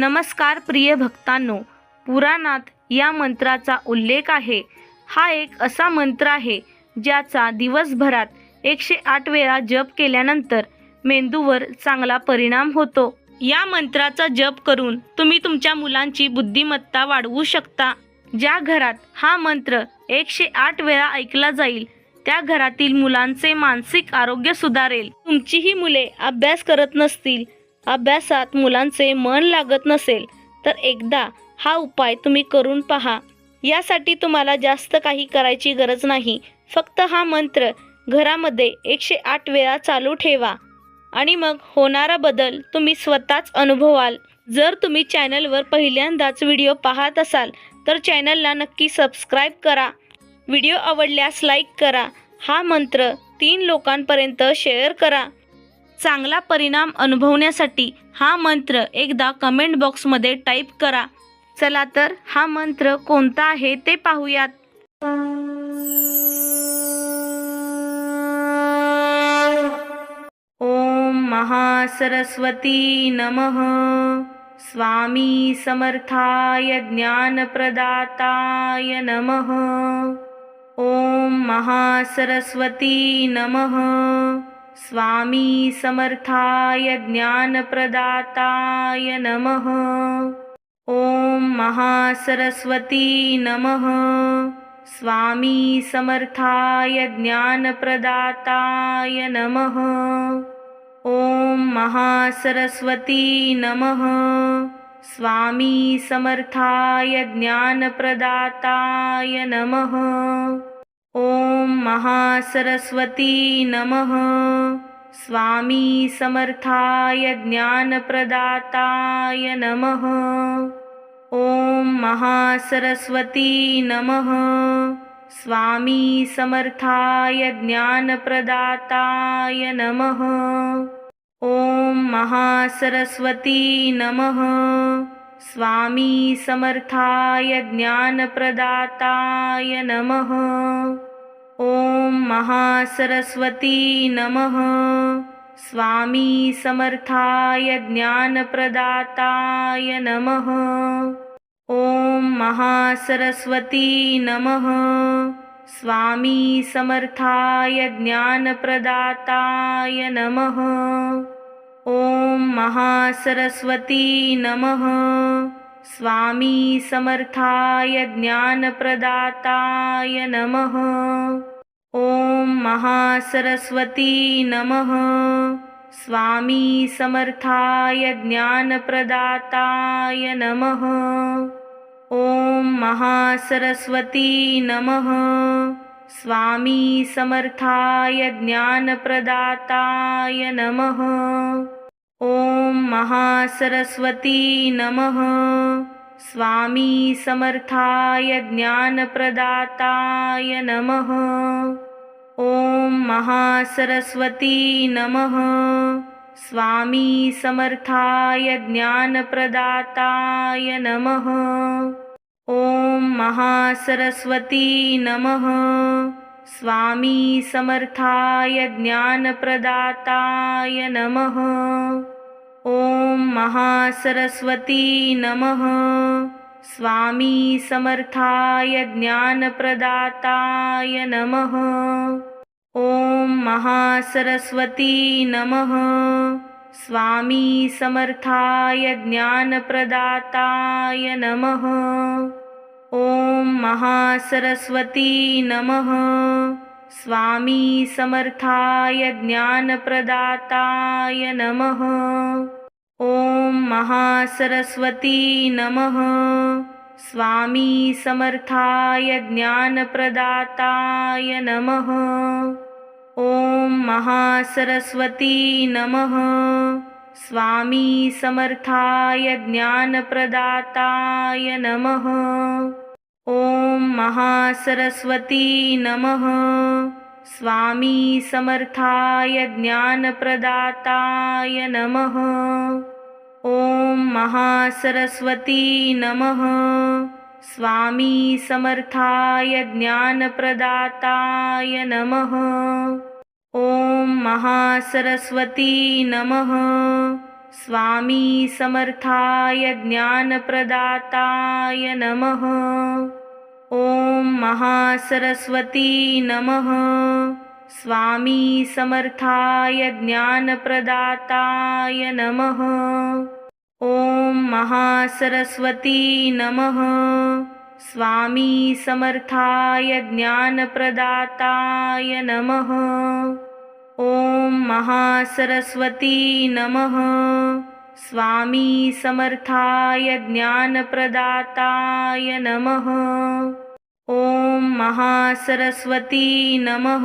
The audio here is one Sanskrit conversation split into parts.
नमस्कार प्रिय भक्तांनो पुराणात या मंत्राचा उल्लेख आहे. हा एक असा मंत्र आहे ज्याचा दिवसभरात एकशे आठ वेळा जप केल्यानंतर मेंदूवर चांगला परिणाम होतो. या मंत्राचा जप करून तुम्ही तुमच्या मुलांची बुद्धिमत्ता वाढवू शकता. ज्या घरात हा मंत्र एकशे आठ वेळा ऐकला जाईल त्या घरातील मुलांचे मानसिक आरोग्य सुधारेल. तुमचीही मुले अभ्यास करत नसतील अभ्यासात मुलांचे मन लागत नसेल तर एकदा हा उपाय तुम्ही करून पहा. यासाठी तुम्हाला जास्त काही करायची गरज नाही. फक्त हा मंत्र घरामध्ये एकशे आठ वेळा चालू ठेवा. आणि मग होणारा बदल तुम्ही स्वतःच अनुभवाल. जर तुम्ही चॅनलवर पहिल्यांदाच व्हिडिओ पाहत असाल तर चॅनलला नक्की सबस्क्राईब करा. व्हिडिओ आवडल्यास लाईक करा. हा मंत्र तीन लोकांपर्यंत शेअर करा. चांगला परिणाम अनुभवण्यासाठी हा मंत्र एकदा कमेंट बॉक्समध्ये टाईप करा. चला तर हा मंत्र कोणता आहे ते पाहूयात. ओम महासरस्वती नमः. स्वामी समर्थाय ज्ञानप्रदाताय नमः. ओम महासरस्वती नमः. स्वामी समर्थाय ज्ञानप्रदाताय नमः। ॐ महासरस्वती नमः। स्वामी समर्थाय ज्ञानप्रदाताय नमः। ॐ महासरस्वती नमः। स्वामी समर्थाय ज्ञानप्रदाताय नमः ॐ महासरस्वती नमः। स्वामी समर्थाय ज्ञानप्रदाताय नमः। ॐ महासरस्वती नमः। स्वामी समर्थाय ज्ञानप्रदाताय नमः। ॐ महासरस्वती नमः स्वामी समर्थाय ज्ञानप्रदाताय नमः। ॐ महासरस्वती नमः। स्वामी समर्थाय ज्ञानप्रदाताय नमः। ॐ महासरस्वती नमः। स्वामी समर्थाय ज्ञानप्रदाताय नमः। ॐ महासरस्वती नमः। स्वामी समर्थाय ज्ञानप्रदाताय नमः। ॐ महासरस्वती नमः। स्वामी समर्थाय ज्ञानप्रदाताय नमः। ॐ महासरस्वती नमः। स्वामी समर्थाय ज्ञानप्रदाताय नमः ॐ महासरस्वती नमः। स्वामी समर्थाय ज्ञानप्रदाताय नमः। ॐ महासरस्वती नमः। स्वामी समर्थाय ज्ञानप्रदाताय नमः। ॐ महासरस्वती नमः स्वामी समर्थाय ज्ञानप्रदाताय नमः। ॐ महासरस्वती नमः। स्वामी समर्थाय ज्ञानप्रदाताय नमः। ॐ महासरस्वती नमः। स्वामी समर्थाय ज्ञानप्रदाताय नमः। ॐ महासरस्वती नमः। स्वामी समर्थाय ज्ञानप्रदाताय नमः। ॐ महासरस्वती नमः। स्वामी समर्थाय ज्ञानप्रदाताय नमः। ॐ महासरस्वती नमः। स्वामी समर्थाय ज्ञानप्रदाताय नमः ॐ महासरस्वती नमः। स्वामी समर्थाय ज्ञानप्रदाताय नमः। ॐ महासरस्वती नमः। स्वामी समर्थाय ज्ञानप्रदाताय नमः। ॐ महासरस्वती नमः स्वामी समर्थाय ज्ञानप्रदाताय नमः। ॐ महासरस्वती नमः। स्वामी समर्थाय ज्ञानप्रदाताय नमः। ॐ महासरस्वती नमः। स्वामी समर्थाय ज्ञानप्रदाताय नमः। ॐ महासरस्वती नमः। स्वामी समर्थाय ज्ञानप्रदाताय नमः। ॐ महासरस्वती नमः।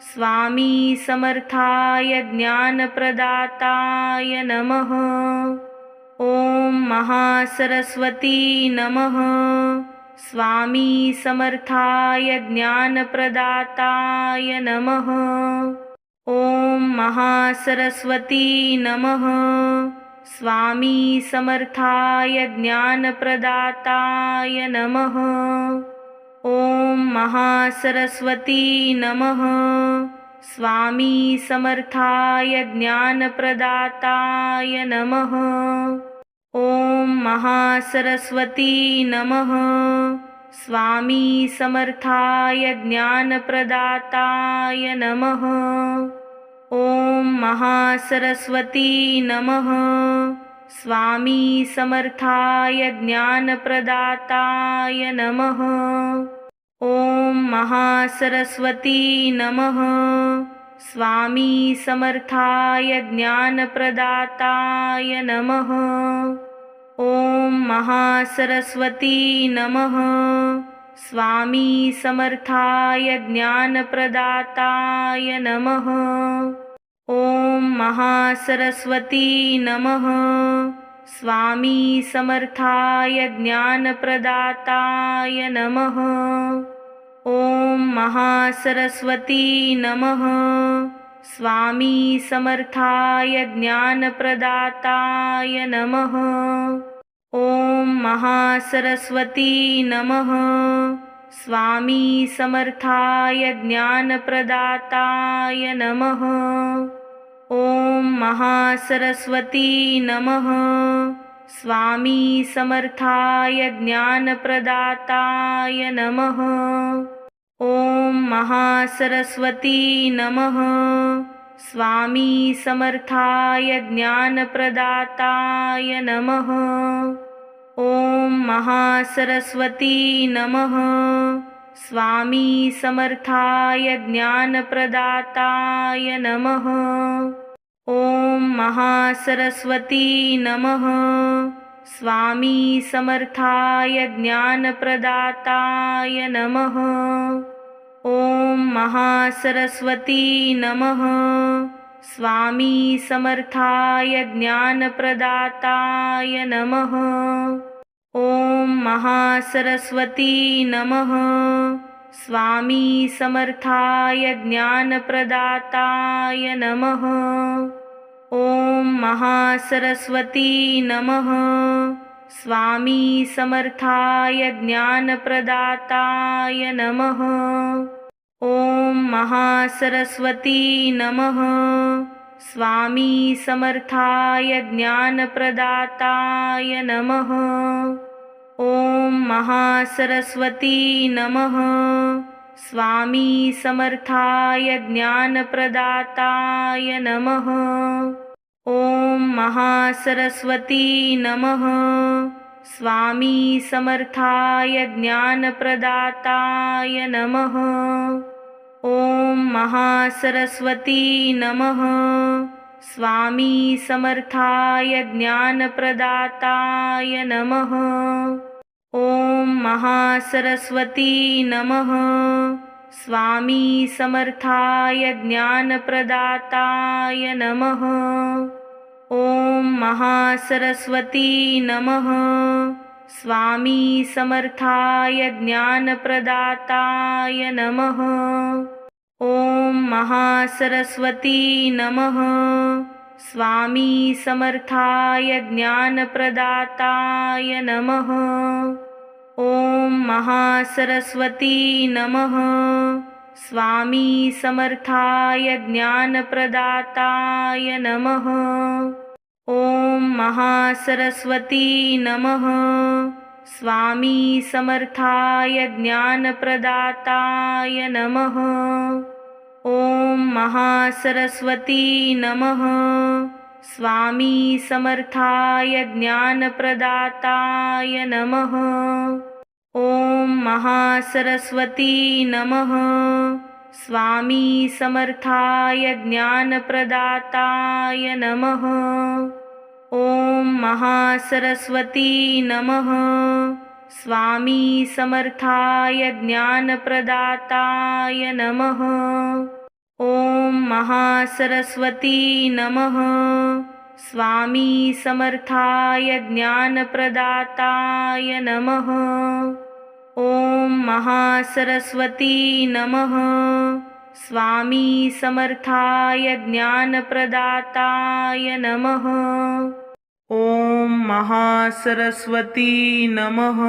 स्वामी समर्थाय ज्ञानप्रदाताय नमः। ॐ महासरस्वती नमः। स्वामी समर्थाय ज्ञानप्रदाताय नमः ॐ महासरस्वती नमः। स्वामी समर्थाय ज्ञानप्रदाताय नमः। ॐ महासरस्वती नमः। स्वामी समर्थाय ज्ञानप्रदाताय नमः। ॐ महासरस्वती नमः स्वामी समर्थाय ज्ञानप्रदाताय नमः। ॐ महासरस्वती नमः। स्वामी समर्थाय ज्ञानप्रदाताय नमः। ॐ महासरस्वती नमः। स्वामी समर्थाय ज्ञानप्रदाताय नमः ॐ महासरस्वती नमः। स्वामी समर्थाय ज्ञानप्रदाताय नमः। ॐ महासरस्वती नमः। स्वामी समर्थाय ज्ञानप्रदाताय नमः। ॐ महासरस्वती नमः स्वामी समर्थाय ज्ञानप्रदाताय नमः। ॐ महासरस्वती नमः। स्वामी समर्थाय ज्ञानप्रदाताय नमः। ॐ महासरस्वती नमः। स्वामी समर्थाय ज्ञानप्रदाताय नमः ॐ महासरस्वती नमः। स्वामी समर्थाय ज्ञानप्रदाताय नमः। ॐ महासरस्वती नमः। स्वामी समर्थाय ज्ञानप्रदाताय नमः। ॐ महासरस्वती नमः स्वामी समर्थाय ज्ञानप्रदाताय नमः। ॐ महासरस्वती नमः। स्वामी समर्थाय ज्ञानप्रदाताय नमः। ॐ महासरस्वती नमः। स्वामी समर्थाय ज्ञानप्रदाताय नमः। ॐ महासरस्वती नमः। स्वामी समर्थाय ज्ञानप्रदाताय नमः। ॐ महासरस्वती नमः। स्वामी समर्थाय ज्ञानप्रदाताय नमः। ॐ महासरस्वती नमः। स्वामी समर्थाय ज्ञानप्रदाताय नमः ॐ महासरस्वती नमः। स्वामी समर्थाय ज्ञानप्रदाताय नमः। ॐ महासरस्वती नमः। स्वामी समर्थाय ज्ञानप्रदाताय नमः। ॐ महासरस्वती नमः स्वामी समर्थाय ज्ञानप्रदाताय नमः। ॐ महासरस्वती नमः। स्वामी समर्थाय ज्ञानप्रदाताय नमः। ॐ महासरस्वती नमः। स्वामी समर्थाय ज्ञानप्रदाताय नमः ॐ महासरस्वती नमः। स्वामी समर्थाय ज्ञानप्रदाताय नमः। ॐ महासरस्वती नमः। स्वामी समर्थाय ज्ञानप्रदाताय नमः। ॐ महासरस्वती नमः स्वामी समर्थाय ज्ञानप्रदाताय नमः। ॐ महासरस्वती नमः। स्वामी समर्थाय ज्ञानप्रदाताय नमः। ॐ महासरस्वती नमः। स्वामी समर्थाय ज्ञानप्रदाताय नमः ॐ महासरस्वती नमः। स्वामी समर्थाय ज्ञानप्रदाताय नमः। ॐ महासरस्वती नमः। स्वामी समर्थाय ज्ञानप्रदाताय नमः। ॐ महासरस्वती नमः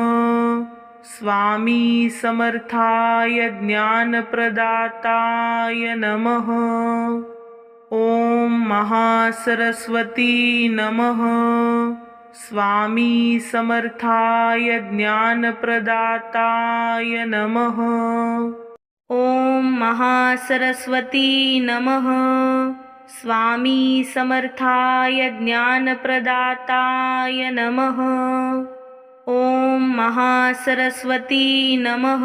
स्वामी समर्थाय ज्ञानप्रदाताय नमः। ॐ महासरस्वती नमः। स्वामी समर्थाय ज्ञानप्रदाताय नमः। ॐ महासरस्वती नमः। स्वामी समर्थाय ज्ञानप्रदाताय नमः ॐ महासरस्वती नमः।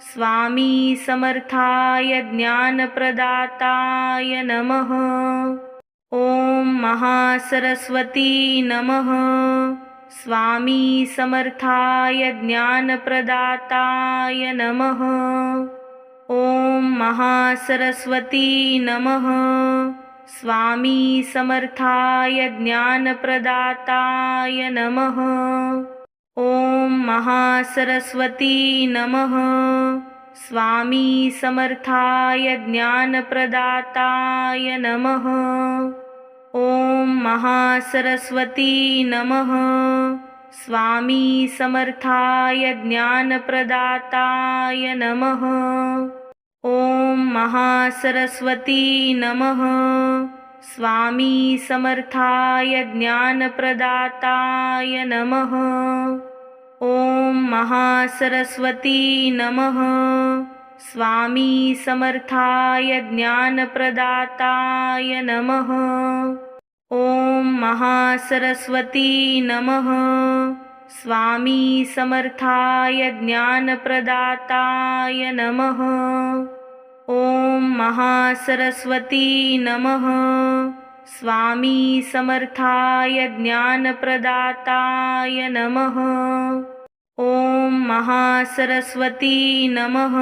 स्वामी समर्थाय ज्ञानप्रदाताय नमः। ॐ महासरस्वती नमः। स्वामी समर्थाय ज्ञानप्रदाताय नमः। ॐ महासरस्वती नमः स्वामी समर्थाय ज्ञानप्रदाताय नमः। ॐ महासरस्वती नमः। स्वामी समर्थाय ज्ञानप्रदाताय नमः। ॐ महासरस्वती नमः। स्वामी समर्थाय ज्ञानप्रदाताय नमः ॐ महासरस्वती नमः। स्वामी समर्थाय ज्ञानप्रदाताय नमः। ॐ महासरस्वती नमः। स्वामी समर्थाय ज्ञानप्रदाताय नमः। ॐ महासरस्वती नमः स्वामी समर्थाय ज्ञानप्रदाताय नमः। ॐ महासरस्वती नमः। स्वामी समर्थाय ज्ञानप्रदाताय नमः। ॐ महासरस्वती नमः।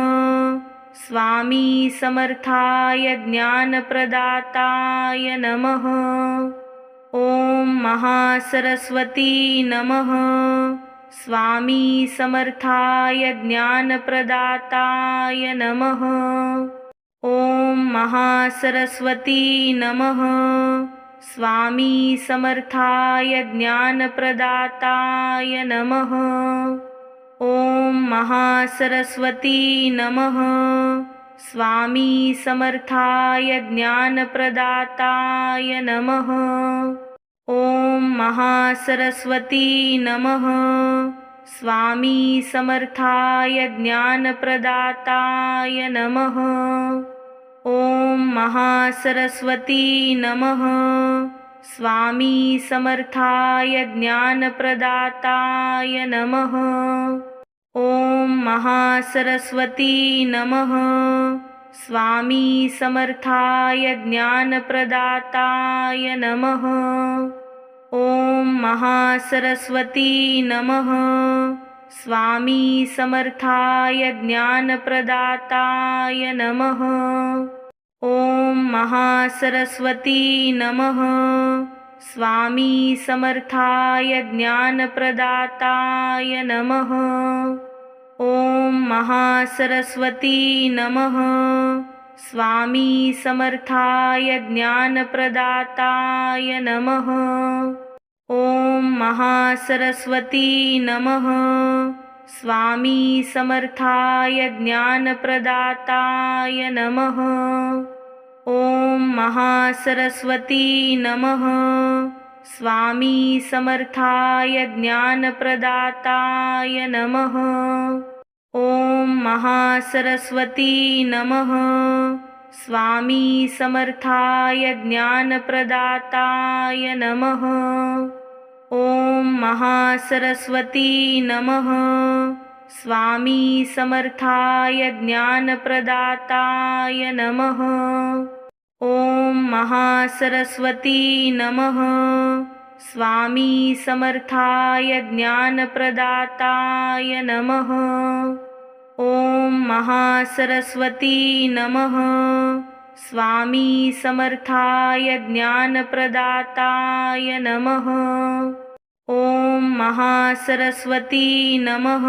स्वामी समर्थाय ज्ञानप्रदाताय नमः। महासरस्वती नमः। स्वामी समर्थाय ज्ञानप्रदाताय नमः। ॐ महासरस्वती नमः। स्वामी समर्थाय ज्ञानप्रदाताय नमः। ॐ महासरस्वती नमः। स्वामी समर्थाय ज्ञानप्रदाताय नमः ॐ महासरस्वती नमः। स्वामी समर्थाय ज्ञानप्रदाताय नमः। ॐ महासरस्वती नमः। स्वामी समर्थाय ज्ञानप्रदाताय नमः। ॐ महासरस्वती नमः। स्वामी समर्थाय ज्ञानप्रदाताय नमः ॐ महासरस्वती नमः। स्वामी समर्थाय ज्ञानप्रदाताय नमः। ॐ महासरस्वती नमः। स्वामी समर्थाय ज्ञानप्रदाताय नमः। ॐ महासरस्वती नमः स्वामी समर्थाय ज्ञानप्रदाताय नमः। ॐ महासरस्वती नमः। स्वामी समर्थाय ज्ञानप्रदाताय नमः। ॐ महासरस्वती नमः। स्वामी समर्थाय ज्ञानप्रदाताय नमः ॐ महासरस्वती नमः। स्वामी समर्थाय ज्ञानप्रदाताय नमः। ॐ महासरस्वती नमः। स्वामी समर्थाय ज्ञानप्रदाताय नमः। ॐ महासरस्वती नमः स्वामी समर्थाय ज्ञानप्रदाताय नमः। ॐ महासरस्वती नमः। स्वामी समर्थाय ज्ञानप्रदाताय नमः। ॐ महासरस्वती नमः।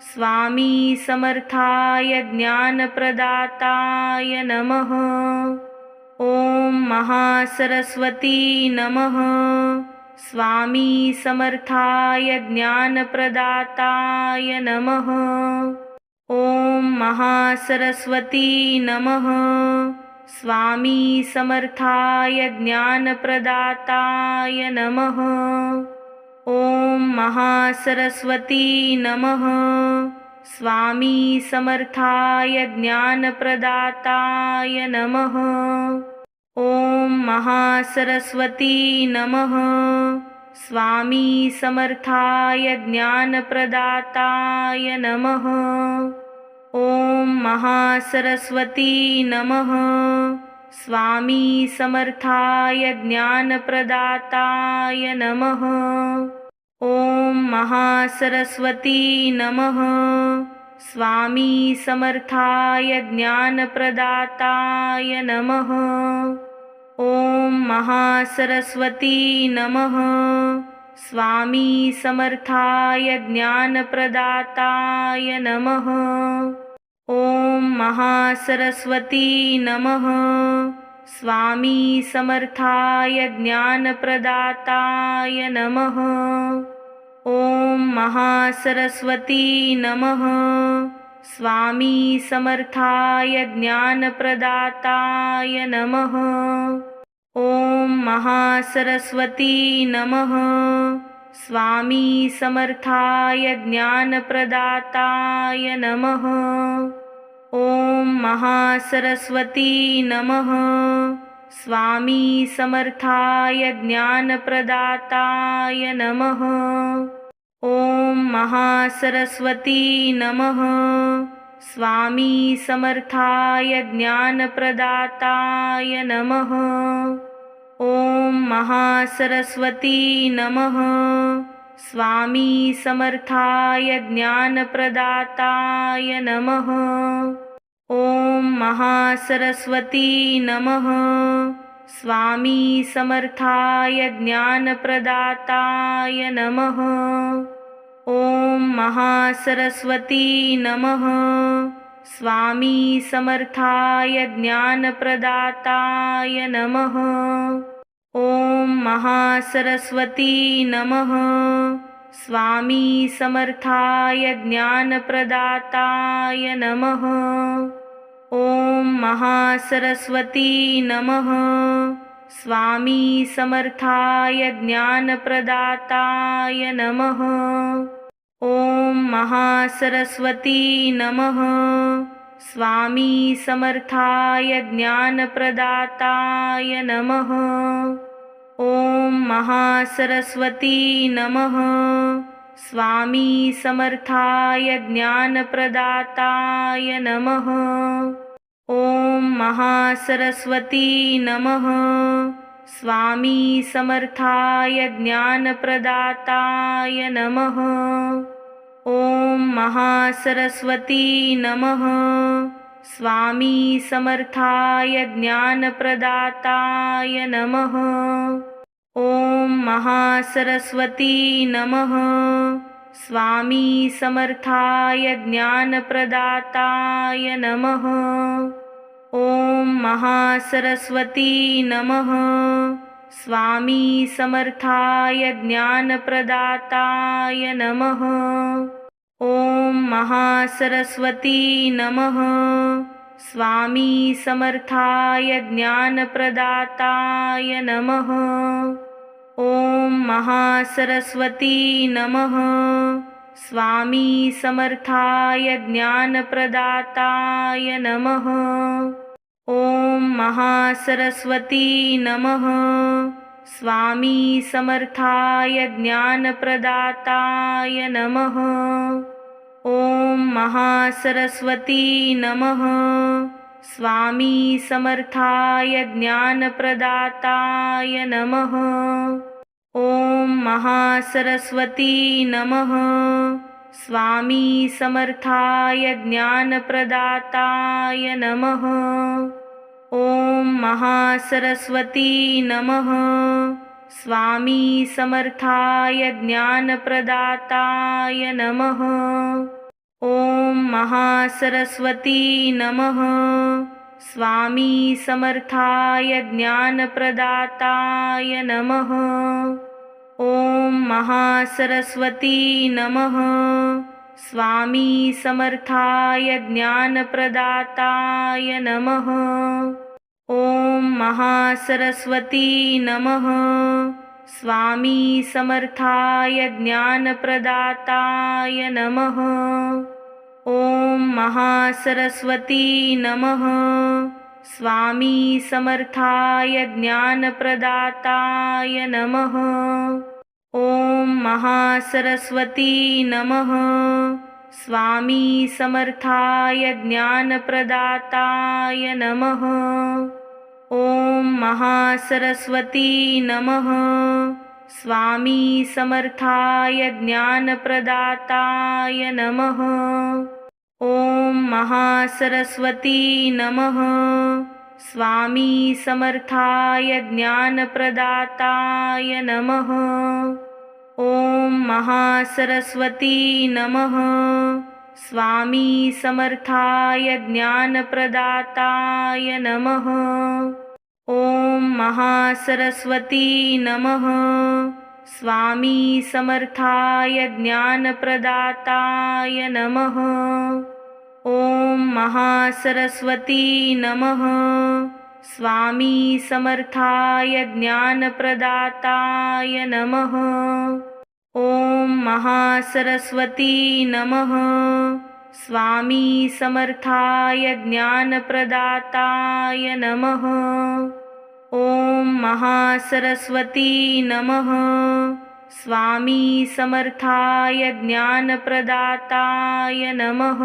स्वामी समर्थाय ज्ञानप्रदाताय नमः। ॐ महासरस्वती नमः। स्वामी समर्थाय ज्ञानप्रदाताय नमः। ॐ महासरस्वती नमः। स्वामी समर्थाय ज्ञानप्रदाताय नमः। ॐ महासरस्वती नमः। स्वामी समर्थाय ज्ञानप्रदाताय नमः ॐ महासरस्वती नमः। स्वामी समर्थाय ज्ञानप्रदाताय नमः। ॐ महासरस्वती नमः। स्वामी समर्थाय ज्ञानप्रदाताय नमः। ॐ महासरस्वती नमः स्वामी समर्थाय ज्ञानप्रदाताय नमः। ॐ महासरस्वती नमः। स्वामी समर्थाय ज्ञानप्रदाताय नमः। ॐ महासरस्वती नमः। स्वामी समर्थाय ज्ञानप्रदाताय नमः ॐ महासरस्वती नमः। स्वामी समर्थाय ज्ञानप्रदाताय नमः। ॐ महासरस्वती नमः। स्वामी समर्थाय ज्ञानप्रदाताय नमः। ॐ महासरस्वती नमः स्वामी समर्थाय ज्ञानप्रदाताय नमः। ॐ महासरस्वती नमः। स्वामी समर्थाय ज्ञानप्रदाताय नमः। ॐ महासरस्वती नमः। स्वामी समर्थाय ज्ञानप्रदाताय नमः। ॐ महासरस्वती नमः। स्वामी समर्थाय ज्ञानप्रदाताय नमः। ॐ महासरस्वती नमः। स्वामी समर्थाय ज्ञानप्रदाताय नमः। ॐ महासरस्वती नमः। स्वामी समर्थाय ज्ञानप्रदाताय नमः ॐ महासरस्वती नमः। स्वामी समर्थाय ज्ञानप्रदाताय नमः। ॐ महासरस्वती नमः। स्वामी समर्थाय ज्ञानप्रदाताय नमः। ॐ महासरस्वती नमः स्वामी समर्थाय ज्ञानप्रदाताय नमः। ॐ महासरस्वती नमः। स्वामी समर्थाय ज्ञानप्रदाताय नमः। ॐ महासरस्वती नमः। स्वामी समर्थाय ज्ञानप्रदाताय नमः ॐ महासरस्वती नमः। स्वामी समर्थाय ज्ञानप्रदाताय नमः। ॐ महासरस्वती नमः। स्वामी समर्थाय ज्ञानप्रदाताय नमः। ॐ महासरस्वती नमः। स्वामी समर्थाय ज्ञानप्रदाताय नमः ॐ महासरस्वती नमः। स्वामी समर्थाय ज्ञानप्रदाताय नमः। ॐ महासरस्वती नमः। स्वामी समर्थाय ज्ञानप्रदाताय नमः। ॐ महासरस्वती नमः स्वामी समर्थाय ज्ञानप्रदाताय नमः। ॐ महासरस्वती नमः। स्वामी समर्थाय ज्ञानप्रदाताय नमः। ॐ महासरस्वती नमः। स्वामी समर्थाय ज्ञानप्रदाताय नमः ॐ महासरस्वती नमः। स्वामी समर्थाय ज्ञानप्रदाताय नमः। ॐ महासरस्वती नमः। स्वामी समर्थाय ज्ञानप्रदाताय नमः। ॐ महासरस्वती नमः स्वामी समर्थाय ज्ञानप्रदाताय नमः। ॐ महासरस्वती नमः। स्वामी समर्थाय ज्ञानप्रदाताय नमः। ॐ महासरस्वती नमः। स्वामी समर्थाय ज्ञानप्रदाताय नमः ॐ महासरस्वती नमः। स्वामी समर्थाय ज्ञानप्रदाताय नमः। ॐ महासरस्वती नमः। स्वामी समर्थाय ज्ञानप्रदाताय नमः। ॐ महासरस्वती नमः। स्वामी समर्थाय ज्ञानप्रदाताय नमः ॐ महासरस्वती नमः। स्वामी समर्थाय ज्ञानप्रदाताय नमः। ॐ महासरस्वती नमः। स्वामी समर्थाय ज्ञानप्रदाताय नमः। ॐ महासरस्वती नमः स्वामी समर्थाय ज्ञानप्रदाताय नमः। ॐ महासरस्वती नमः। स्वामी समर्थाय ज्ञानप्रदाताय नमः।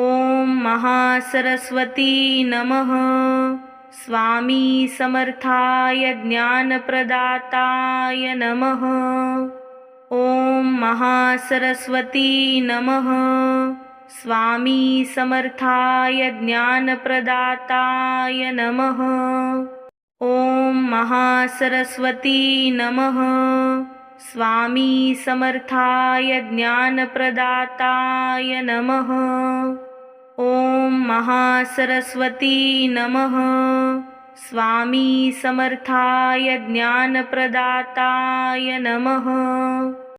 ॐ महासरस्वती नमः। स्वामी समर्थाय ज्ञानप्रदाताय नमः महासरस्वती नमः। स्वामी समर्थाय ज्ञानप्रदाताय नमः। ॐ महासरस्वती नमः। स्वामी समर्थाय ज्ञानप्रदाताय नमः। ॐ महासरस्वती नमः। स्वामी समर्थाय ज्ञानप्रदाताय नमः